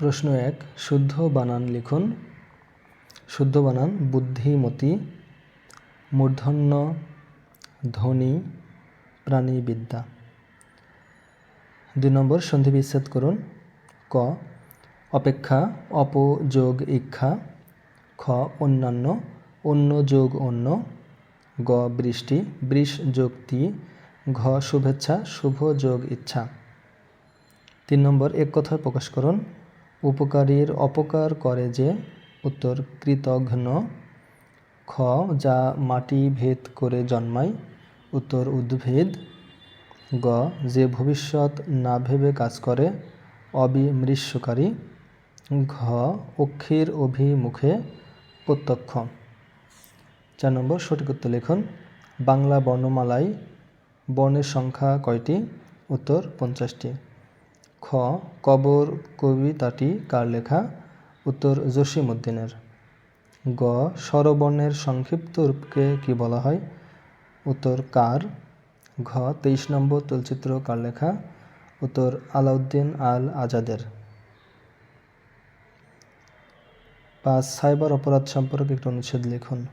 প্রশ্ন এক, শুদ্ধ বানান লিখুন। শুদ্ধ বানান, বুদ্ধিমতী, মূর্ধন্য ধ্বনি প্রাণীবিদ্যা। দুই নম্বর, সন্ধি বিচ্ছেদ করুন। ক, অপেক্ষা, অপযোগ, ইক্ষা। খ, অন্যান্য, অন্য যোগ, অন্য। গ, বৃষ্টি, বৃষ, যোগ, তি। ঘ, শুভেচ্ছা, শুভ যোগ, ইচ্ছা। তিন নম্বর, এক কথায় প্রকাশ করুন। উপকারীর অপকার করে যে উত্তর কৃতঘ্ন। খ, যা মাটি ভেদ করে জন্মায়। উত্তর উদ্ভিদ। গ, যে ভবিষ্যৎ না ভেবে কাজ করে, অবিমৃষ্যকারী। ঘ, অক্ষীর অভিমুখে প্রত্যক্ষ। চার নম্বর সঠিক উত্তর লিখুন। বাংলা বর্ণমালায় বর্ণের সংখ্যা কয়টি? উত্তর পঞ্চাশটি। খ, কবর কবিতাটি কার লেখা? উত্তর, জসিমউদ্দিনের। গ, স্বরবর্ণের সংক্ষিপ্ত রূপকে কি বলা হয়? উত্তর, কার। ঘ, তেইশ নম্বর চলচ্চিত্র কার লেখা? উত্তর, আলাউদ্দিন আল আজাদের। পাঁচ, সাইবার অপরাধ সম্পর্কে একটি অনুচ্ছেদ লিখুন।